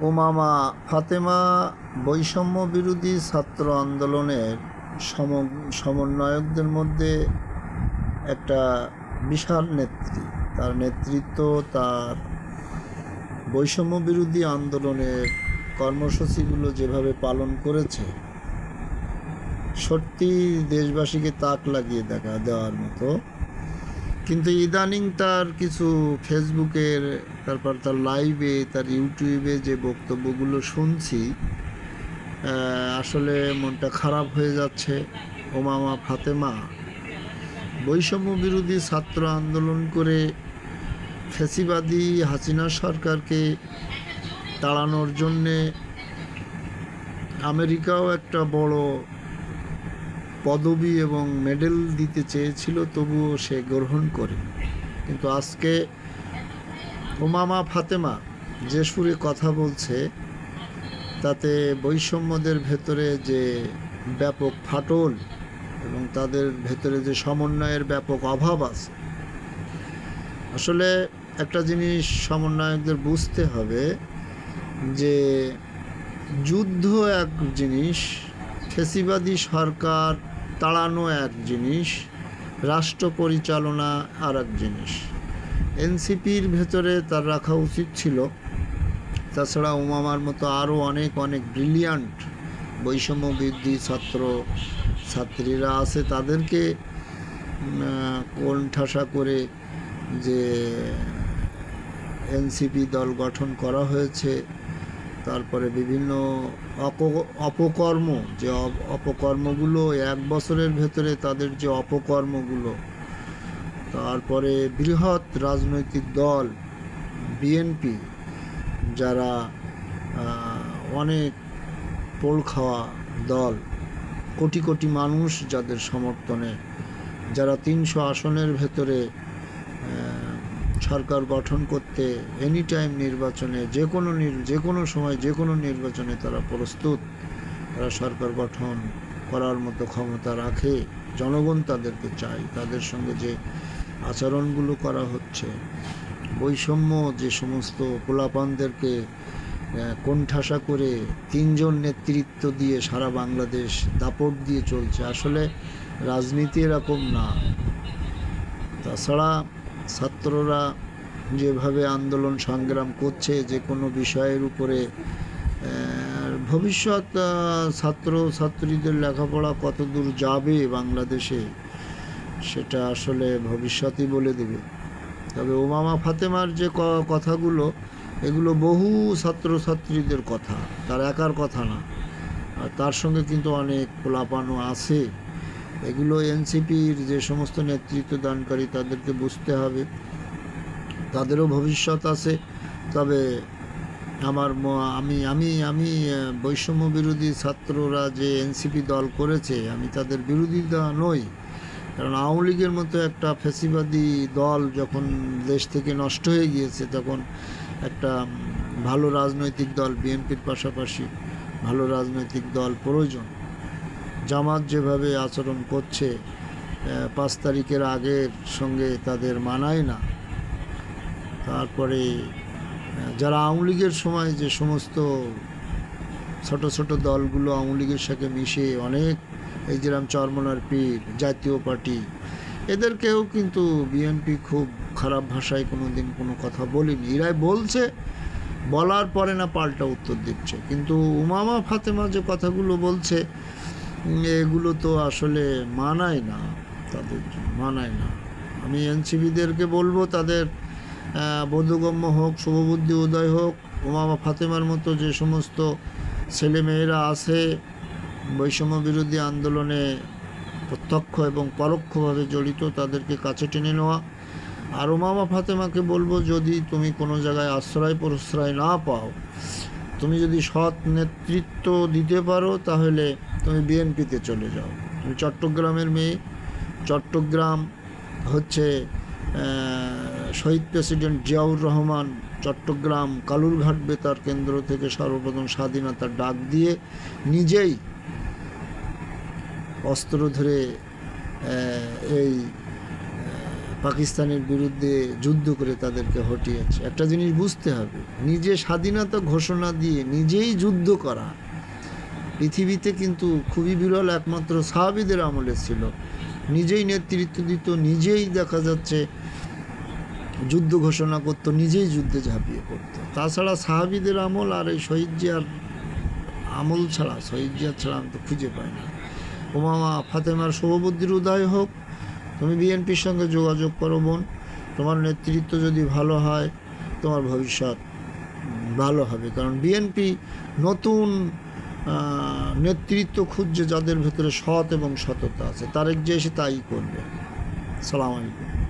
ওমামা ফাতেমা বৈষম্য বিরোধী ছাত্র আন্দোলনের সম, সমন্বয়কদের মধ্যে একটা বিশাল নেত্রী। তার নেতৃত্ব তার বৈষম্য বিরোধী আন্দোলনের কর্মসূচিগুলো যেভাবে পালন করেছে, সত্যি দেশবাসীকে তাক লাগিয়ে দেখা, দেওয়ার মতো। কিন্তু ইদানিং তার কিছু ফেসবুকের তারপর তার লাইভে তার ইউটিউবে যে বক্তব্যগুলো শুনছি আসলে মনটা খারাপ হয়ে যাচ্ছে। ওমামা ফাতেমা, বৈষম্য বিরোধী ছাত্র আন্দোলন করে ফেসিবাদী হাসিনা সরকারকে তাড়ানোর জন্যে আমেরিকাও একটা বড় পদবি এবং মেডেল দিতে চেয়েছিল, তবুও সে গ্রহণ করে। কিন্তু আজকে ওমামা ফাতেমা যে সুরে কথা বলছে, তাতে বৈষম্যদের ভেতরে যে ব্যাপক ফাটল এবং তাদের ভেতরে যে সমন্বয়ের ব্যাপক অভাব আছে, আসলে একটা জিনিস সমন্বয়কদের বুঝতে হবে যে যুদ্ধ এক জিনিস, ফেসিবাদী সরকার তাড়ানো এক জিনিস, রাষ্ট্র পরিচালনা আর এক জিনিস। এনসিপির ভেতরে তার রাখা উচিত ছিল। তাছাড়া উমামার মতো আরও অনেক অনেক ব্রিলিয়ান্ট বৈষম্য বৃদ্ধি ছাত্র, ছাত্রীরা আছে তাদেরকে কোন ঠাসা করে যে এনসিপি দল গঠন করা হয়েছে। তারপরে বিভিন্ন অপ, অপকর্ম, যে অপকর্মগুলো এক বছরের ভেতরে তাদের যে অপকর্মগুলো তারপরে বৃহৎ রাজনৈতিক দল বিএনপি যারা অনেক পোল খাওয়া দল, কোটি কোটি মানুষ যাদের সমর্থনে, যারা তিনশো আসনের ভেতরে সরকার গঠন করতে এনি টাইম নির্বাচনে, যে কোনো যে কোনো সময়, যে কোনো নির্বাচনে তারা প্রস্তুত, তারা সরকার গঠন করার মতো ক্ষমতা রাখে, জনগণ তাদেরকে চায়। তাদের সঙ্গে যে আচরণগুলো করা হচ্ছে। বৈষম্য যে সমস্ত পোলাপানদেরকে কোণঠাসা করে তিনজন নেতৃত্ব দিয়ে সারা বাংলাদেশ দাপট দিয়ে চলছে, আসলে রাজনীতি এরকম না। তাছাড়া ছাত্ররা যেভাবে আন্দোলন সংগ্রাম করছে, যে কোনো বিষয়ের উপরে ভবিষ্যৎ ছাত্র, ছাত্রীদের লেখাপড়া কতদূর যাবে বাংলাদেশে? সেটা আসলে ভবিষ্যতই বলে দেবে। তবে ওমামা ফাতেমার যে কথাগুলো, এগুলো বহু ছাত্রছাত্রীদের কথা, তার একার কথা না। আর তার সঙ্গে কিন্তু অনেক পোলাপানও আছে। এগুলো এনসিপির যে সমস্ত নেতৃত্ব দানকারী, তাদেরকে বুঝতে হবে। তাদেরও ভবিষ্যৎ আছে। তবে আমার আমি আমি আমি বৈষম্য বিরোধী ছাত্ররা যে এনসিপি দল করেছে, আমি তাদের বিরোধিতা নই। কারণ আওয়ামী লীগের মতো একটা ফ্যাসিবাদী দল যখন দেশ থেকে নষ্ট হয়ে গিয়েছে, তখন একটা ভালো রাজনৈতিক দল, বিএনপির পাশাপাশি ভালো রাজনৈতিক দল প্রয়োজন। জামাত যেভাবে আচরণ করছে পাঁচ তারিখের আগের সঙ্গে তাদের মানায় না। তারপরে যারা আওয়ামী লীগের সময় যে সমস্ত ছোট ছোট দলগুলো আওয়ামী লীগের সাথে মিশে অনেক এই যেরকম চরমনার পীর, জাতীয় পার্টি। এদেরকেও কিন্তু বিএনপি খুব খারাপ ভাষায় কোনো দিন কোনো কথা বলিনি। এরাই বলছে, বলার পরে না পাল্টা উত্তর দিচ্ছে। কিন্তু উমামা ফাতেমা যে কথাগুলো বলছে এগুলো তো আসলে মানায় না তাদের মানায় না। আমি এনসিবিদেরকে বলব তাদের বোধগম্য হোক, শুভবুদ্ধি উদয় হোক, উমামা ফাতেমার মতো যে সমস্ত ছেলেমেয়েরা আছে বৈষম্য বিরোধী আন্দোলনে প্রত্যক্ষ এবং পরোক্ষভাবে জড়িত তাদেরকে কাছে টেনে নেওয়া। আর ওমামা ফাতেমাকে বলব, যদি তুমি কোনো জায়গায় আশ্রয় প্রশ্রয় না পাও, তুমি যদি সৎ নেতৃত্ব দিতে পারো, তাহলে তুমি বিএনপিতে চলে যাও। তুমি চট্টগ্রামের মেয়ে। চট্টগ্রাম হচ্ছে শহীদ প্রেসিডেন্ট জিয়াউর রহমান চট্টগ্রাম কালুরঘাট বেতার কেন্দ্র থেকে সর্বপ্রথম স্বাধীনতার ডাক দিয়ে নিজেই অস্ত্র ধরে এই পাকিস্তানের বিরুদ্ধে যুদ্ধ করে তাদেরকে হটিয়েছে। একটা জিনিস বুঝতে হবে, নিজে স্বাধীনতা ঘোষণা দিয়ে নিজেই যুদ্ধ করা পৃথিবীতে কিন্তু খুবই বিরল একমাত্র সাহাবিদের আমলে ছিল। নিজেই নেতৃত্ব দিত, নিজেই দেখা যাচ্ছে যুদ্ধ ঘোষণা করতো, নিজেই যুদ্ধে ঝাঁপিয়ে পড়তো। তাছাড়া সাহাবিদের আমল আর এই শহীদ জিয়ার আমল ছাড়া, শহীদ জিয়ার ছাড়া আমি তো খুঁজে পাই না। ওমামা ফাতেমার শুভবুদ্ধির উদয় হোক। তুমি বিএনপির সঙ্গে যোগাযোগ করো বোন। তোমার নেতৃত্ব যদি ভালো হয়, তোমার ভবিষ্যৎ ভালো হবে। কারণ বিএনপি নতুন নেতৃত্ব খুঁজছে যাদের ভেতরে সৎ এবং সততা আছে। তারেক যে এসে তাই করবে। সালাম আলাইকুম।